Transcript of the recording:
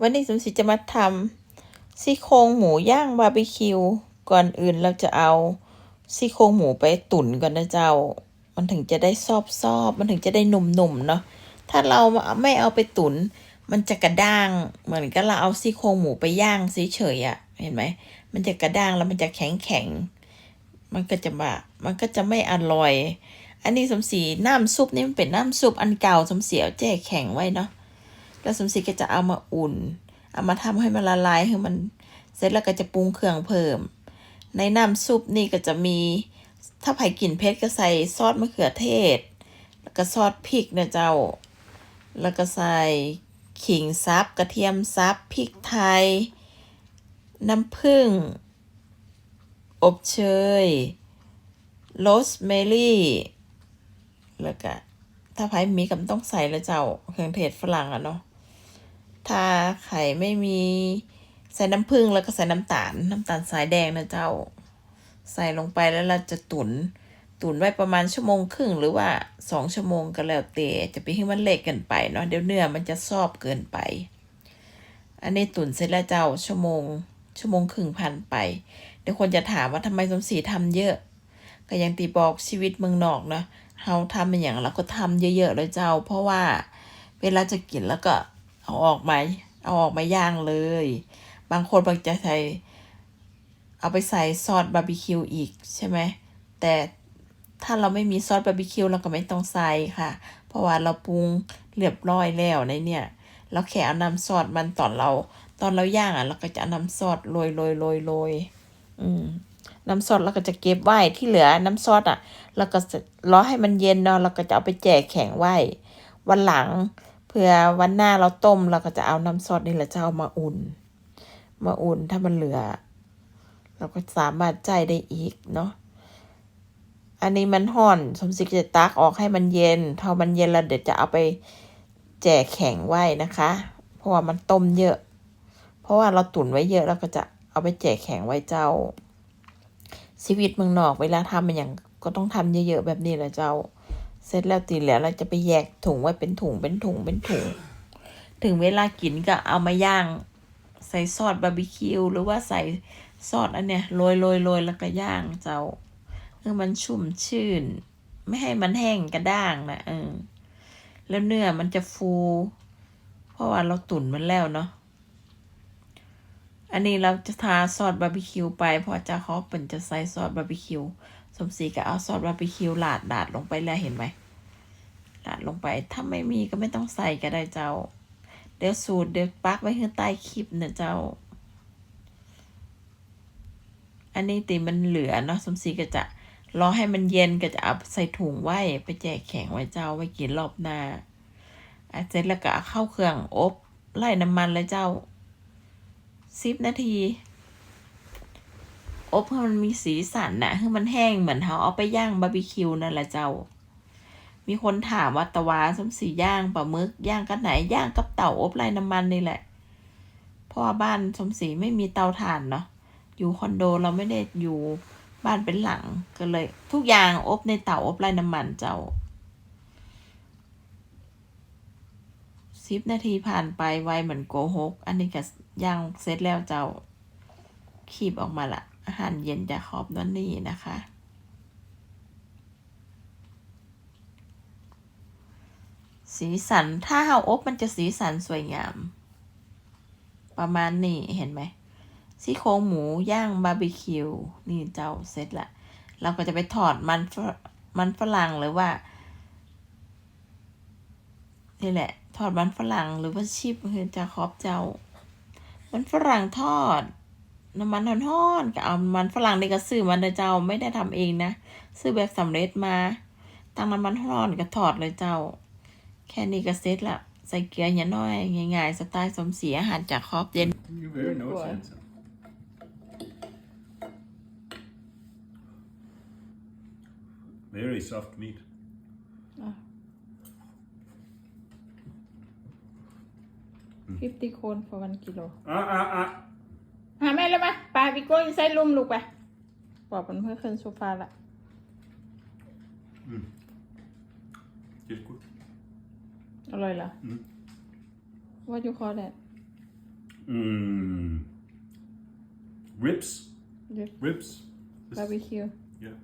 วันนี้สมศรีจะมาทำซี่โครงหมูย่างบาร์บีคิว ก่อนอื่นเราจะเอาซี่โครงหมูไปตุ๋นก่อนนะเจ้า มันถึงจะได้ซอบซอบมันถึงจะได้หนุ่มๆเนาะ ถ้าเราไม่เอาไปตุ๋นมันจะกระด้าง เหมือนกับเราเอาซี่โครงหมูไปย่างเฉยๆอะ่ะ เห็นไหม มันจะกระด้างแล้วมันจะแข็งแข็งๆมันก็จะแบบมันก็จะไม่อร่อย อันนี้สมศรีน้ำซุปนี่มันเป็นน้ำซุปอันเก่าสมศรีเอาแช่แข็งไว้เนาะ แล้วสมศรีก็จะเอามาอุ่น เอามาทำให้มันละลายให้มันเสร็จแล้วก็จะปรุงเครื่องเพิ่ม ในน้ำซุปนี่ก็จะมี ถ้าใครกินเผ็ดก็ใส่ซอสมะเขือเทศ แล้วก็ซอสพริกนะเจ้า แล้วก็ใส่ขิงซับกระเทียมซับพริกไทย น้ำผึ้งอบเชยโรสเมลี่ แล้วก็ถ้าใครมีก็ต้องใส่แล้วเจ้าเครื่องเทศฝรั่งอะเนาะ ถ้าไข่ไม่มีใส่น้ำผึ้งแล้วก็ใส่น้ำตาล น้ำตาลสายแดงนะเจ้า ใส่ลงไปแล้วเราจะตุน ตุนไว้ประมาณชั่วโมงครึ่งหรือว่าสองชั่วโมงก็แล้วแต่จะไปให้มันเละเกินไปเนาะเดี๋ยวเนื้อมันจะซอบเกินไป อันนี้ตุนเสร็จแล้วเจ้าชั่วโมง ชั่วโมงครึ่งผ่านไปเดี๋ยวคนจะถามว่าทำไมสมศรีทำเยอะ ก็ย่างตีบอกชีวิตเมืองนอกเนาะเราทำเป็นอย่างเราก็ทำเยอะๆเลยเจ้า เพราะว่าเวลาจะกินแล้วก็ เอาออกมาเอาออกมาย่างเลย บางคนบางจะใส่เอาไปใส่ซอสบาร์บีคิวอีกใช่ไหม แต่ถ้าเราไม่มีซอสบาร์บีคิวเราก็ไม่ต้องใส่ค่ะ เพราะว่าเราปรุงเรียบร้อยแล้วในเนี่ยเราแค่เอาน้ำซอสมันตอนเรา ตอนเราย่างอะ เราก็จะเอาน้ำซอสโรยโรยโรยโรยอืมน้ำซอสเราก็จะเก็บไว้ที่เหลือน้ำซอสอะเราก็รอให้มันเย็นเนาะเราก็จะเอาไปแจกแข็งไว้ วันหลัง เผื่อวันหน้าเราต้มเราก็จะเอาน้ำซอสนี่แหละจะเอามาอุ่น มาอุ่นถ้ามันเหลือ เราก็สามารถใจได้อีกเนาะอันนี้มันห่อนสมศรีก็จะตักออกให้มันเย็นพอมันเย็นแล้วเดี๋ยวจะเอาไปแจกแข็งไว้นะคะ เพราะว่ามันต้มเยอะ เพราะว่าเราตุ๋นไว้เยอะเราก็จะเอาไปแจกแข็งไว้เจ้าชีวิตเมืองนอกเวลาทำมันอย่างก็ต้องทำเยอะๆแบบนี้แหละเจ้า เสร็จแล้วตีเหลือเราจะไปแยกถุงไว้เป็นถุงเป็นถุงเป็นถุง ถึงเวลากินก็เอามาย่าง ใส่ซอสบาร์บีคิวหรือว่าใส่ซอสอันเนี้ยโรยโรยโรยแล้วก็ย่างเจ้าเพื่อมันชุ่มชื่น ไม่ให้มันแห้งกระด้างนะเออแล้วเนื้อมันจะฟู เพราะว่าเราตุ๋นมันแล้วเนาะอันนี้เราจะทาซอสบาร์บีคิวไปพราะจะเขาเป็นจะใส่ซอสบาร์บีคิว สมศรีก็เอาซอสบาร์บีคิวลาดดาดลงไปแล้วเห็นไหมลาดลงไป ถ้าไม่มีก็ไม่ต้องใส่ก็ได้เจ้า เดี๋ยวสูตรเดี๋ยวปักไว้ข้างใต้คลิปนะเจ้า อันนี้ติมันเหลือเนาะสมศรีก็จะรอให้มันเย็นก็จะเอาใส่ถุงไว้ไปแจกแข็งไว้เจ้าไว้กินรอบหน้าอะเสร็จแล้วก็เข้าเครื่องอบไล่น้ำมันเลยเจ้าสิบนาที อบให้มันมีสีสันนะให้มันแห้งเหมือนเขาเอาไปย่างบาร์บีคิวนั่นแหละเจ้า มีคนถามว่าตะวาสมสีย่างปลาหมึกย่างกันไหนย่างกับเต่าอบไร้น้ำมันนี่แหละ เพราะว่าบ้านสมศรีไม่มีเตาถ่านเนาะ อยู่คอนโดเราไม่ได้อยู่บ้านเป็นหลังก็เลย ทุกอย่างอบในเตาอบไร้น้ำมันเจ้าสิบนาทีผ่านไปไวเหมือนโกหก อันนี้ก็ย่างเสร็จแล้วเจ้าขีบออกมาละ อาหารเย็นจากขอบนั่นนี่นะคะ สีสันถ้าเฮาอบมันจะสีสันสวยงาม ประมาณนี้เห็นไหมซี่โครงหมูย่างบาร์บีคิวนี่เจ้าเสร็จละเราก็จะไปถอดมันฝมันฝรั่งหรือว่านี่แหละ ทอดมันฝรั่งหรือว่าชิปคือจะครอบเจ้า มันฝรั่งทอด น้ำมันทอดๆก็เอามันฝรั่งนี่ก็ซื้อมาเลยเจ้าไม่ได้ทำเองนะ ซื้อแบบสำเร็จมา ตั้งน้ำมันทอดก็ถอดเลยเจ้า แค่นี้ก็เสร็จละใส่เกลืออย่าน้อยง่ายๆสไตล์สมศรีอาหารจากครอบเย็น You're very Good boy. nice, Enzo. Very soft meat. 50คน for 1กิโล Ah, ah, ah. หาแม่แล้วปะปา พี่โก้ยังใส่ลุมลูกไปบอกมันเพื่อขึ้นโซฟาละ Just good. อร่อยเหรอ Mm. What you call that Mm. Ribs. Rib. Ribs. This- barbecue Yeah.